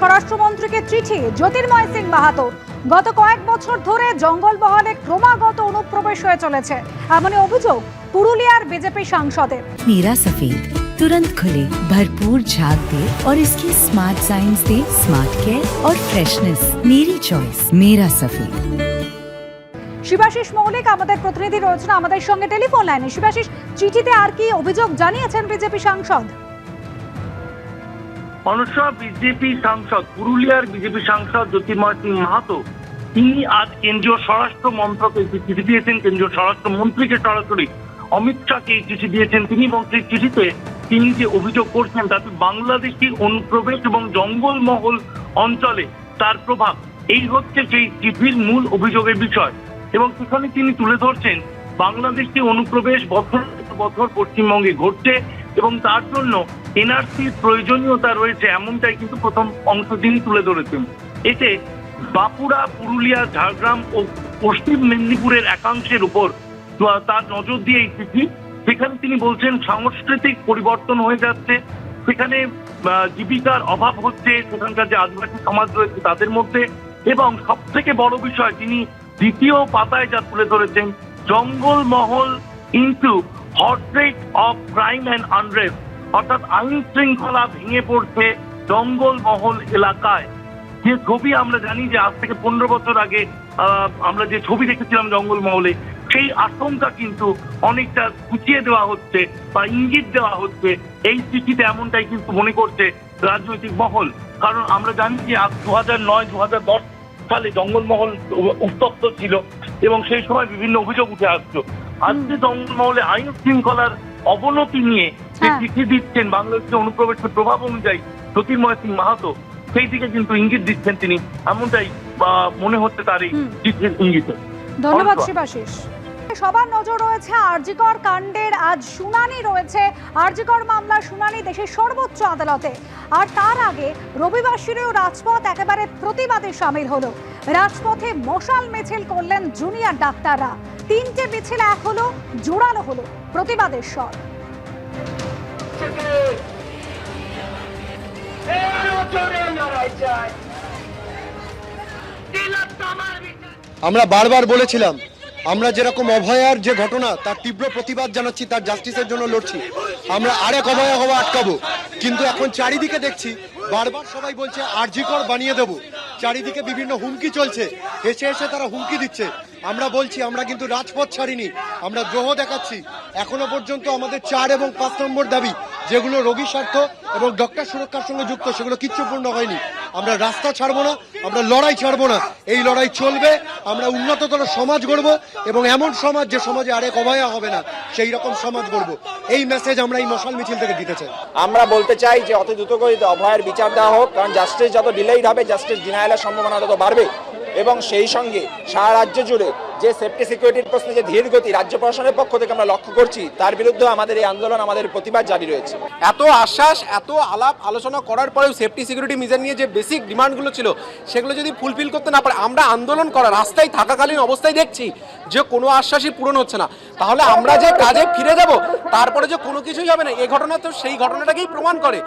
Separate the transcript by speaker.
Speaker 1: স্বরাষ্ট্রমন্ত্রীকে চিঠি জ্যোতির্ময় সিং মাহাতো গত কয়েক বছর ধরে জঙ্গলমহলে ক্রমাগত অনুপ্রবেশ হয়ে চলেছে এমনই অভিযোগ পুরুলিয়ার বিজেপি সাংসদের
Speaker 2: मेरा सफेद तुरंत खुले भरपूर झाग दे और इसकी smart science the smart care और फ्रेशनेस मेरी चॉइस मेरा सफेद
Speaker 1: শিবাশিস মৌলিক আমাদের প্রতিনিধি রয়েছেন আমাদের সঙ্গে টেলিফোন লাইনে শিবাশিস চিঠিতে আর কি অভিযোগ জানিয়েছেন বিজেপি সাংসদ
Speaker 3: অনসা বিজেপি সাংসদ, পুরুলিয়ার বিজেপি সাংসদ জ্যোতির্ময় সিং মাহাতো, তিনি আজ কেন্দ্রীয় স্বরাষ্ট্র মন্ত্রকে একটি চিঠি দিয়েছেন, কেন্দ্রীয় স্বরাষ্ট্র মন্ত্রীকে সরাসরি অমিত শাহকে এই চিঠি দিয়েছেন তিনি এবং সেই চিঠিতে তিনি যে অভিযোগ করছেন তাতে বাংলাদেশি অনুপ্রবেশ এবং জঙ্গলমহল অঞ্চলে তার প্রভাব, এই হচ্ছে সেই চিঠির মূল অভিযোগের বিষয় এবং সেখানে তিনি তুলে ধরছেন, বাংলাদেশি অনুপ্রবেশ বছর বছর পশ্চিমবঙ্গে ঘটছে এবং তার জন্য এনআরসির প্রয়োজনীয়তা রয়েছে এমনটাই কিন্তু প্রথম অংশ তিনি তুলে ধরেছেন। এতে বাঁকুড়া, পুরুলিয়া, ঝাড়গ্রাম ও পশ্চিম মেদিনীপুরের একাংশের উপর তার নজর দিয়ে এই চিঠি। সেখানে তিনি বলছেন, সাংস্কৃতিক পরিবর্তন হয়ে যাচ্ছে। সেখানে জীবিকার অভাব হচ্ছে। সেখানকার যে আদিবাসী সমাজ রয়েছে তাদের মধ্যে। এবং সব থেকে বড় বিষয়, তিনি দ্বিতীয় পাতায় যা তুলে ধরেছেন, Jangalmahal into hotbed of crime and unrest অর্থাৎ আইন শৃঙ্খলা ভেঙে পড়ছে জঙ্গলমহল এলাকায়। যে ছবি আমরা জানি যে আজ থেকে পনেরো বছর আগে আমরা যে ছবি দেখেছিলাম জঙ্গলমহলে, সেই আশঙ্কা কিন্তু অনেকটা গুছিয়ে দেওয়া হচ্ছে বা ইঙ্গিত দেওয়া হচ্ছে। এই চিঠিতে এমনটাই কিন্তু মনে করছে রাজনৈতিক মহল। কারণ আমরা জানি যে আজ দু হাজার নয় দু হাজার দশ সালে জঙ্গলমহল উত্তপ্ত ছিল এবং সেই সময় বিভিন্ন অভিযোগ উঠে আসতো আজকে জঙ্গলমহলে আইন শৃঙ্খলার অবনতি নিয়ে যে
Speaker 1: হ্যাঁ।
Speaker 3: চিঠি দিচ্ছেন বাংলাদেশের অনুপ্রবেশের প্রভাব অনুযায়ী জ্যোতির্ময় সিং মাহাতো সেই দিকে কিন্তু ইঙ্গিত দিচ্ছেন তিনি। এমনটাই মনে হচ্ছে তার এই চিঠির ইঙ্গিতে।
Speaker 1: ধন্যবাদ শিবাশিস। সবার নজর রয়েছে আরজিকর কাণ্ডের। আজ শুনানি রয়েছে। আরজিকর মামলার শুনানি দেশের সর্বোচ্চ আদালতে। আর তার আগে রবিবার শিরেও রাজপথ একেবারে প্রতিবাদে সামিল হলো। রাজপথে মশাল মিছিল করলেন জুনিয়র ডাক্তাররা। তিনটে মিছিল এক হলো, জোরালো হলো। প্রতিবাদের স্বর।
Speaker 4: আমরা বারবার বলেছিলাম আমরা যেরকম অভয়ার যে ঘটনা, তার তীব্র প্রতিবাদ জানাচ্ছি, তার জাস্টিসের জন্য লড়ছি। আমরা আরেক অভয়া হওয়া আটকাবো। কিন্তু এখন চারিদিকে দেখছি, বারবার সবাই বলছে আরজিকর বানিয়ে দেবো। চারিদিকে বিভিন্ন হুমকি চলছে। এসে এসে তারা হুমকি দিচ্ছে। আমরা বলছি, আমরা কিন্তু রাজপথ ছাড়িনি। আমরা দ্রোহ দেখাচ্ছি। এখনও পর্যন্ত আমাদের চার এবং পাঁচ নম্বর দাবি যেগুলো রোগী স্বার্থ এবং ডক্টর সুরক্ষার সঙ্গে যুক্ত, সেগুলো কিচ্ছু পূর্ণ হয়নি। আমরা রাস্তা ছাড়বো না, আমরা লড়াই ছাড়বো না। এই লড়াই চলবে, আমরা উন্নততর সমাজ গড়ব এবং এমন সমাজ যে সমাজে আরেক অভয়া হবে না, সেই রকম সমাজ গড়ব। এই মেসেজ আমরা এই মশাল মিছিল থেকে দিতে চাই।
Speaker 5: আমরা বলতে চাই যে অত দ্রুত গতিতে অভয়ের বিচার দেওয়া হোক, কারণ জাস্টিস যত ডিলেইড হবে জাস্টিস ডিনায়ালের সম্ভাবনা তত বাড়বে। এবং সেই সঙ্গে সারা রাজ্য জুড়ে যে সেফটি সিকিউরিটির প্রশ্নে যে ধীর গতি রাজ্য প্রশাসনের পক্ষ থেকে আমরা লক্ষ্য করছি, তার বিরুদ্ধে আমাদের এই আন্দোলন, আমাদের প্রতিবাদ জারি রয়েছে।
Speaker 6: এত আশ্বাস, এত আলাপ আলোচনা করার পরেও সেফটি সিকিউরিটি মিজার নিয়ে যে বেসিক ডিমান্ডগুলো ছিল, সেগুলো যদি ফুলফিল করতে না পারে, আমরা আন্দোলন করা, রাস্তায় থাকাকালীন অবস্থায় দেখছি যে কোনো আশ্বাসই পূরণ হচ্ছে না। তাহলে আমরা যে কাজে ফিরে যাব, তারপরে যে কোনো কিছুই হবে না এই ঘটনা তো সেই ঘটনাটাকেই প্রমাণ করে।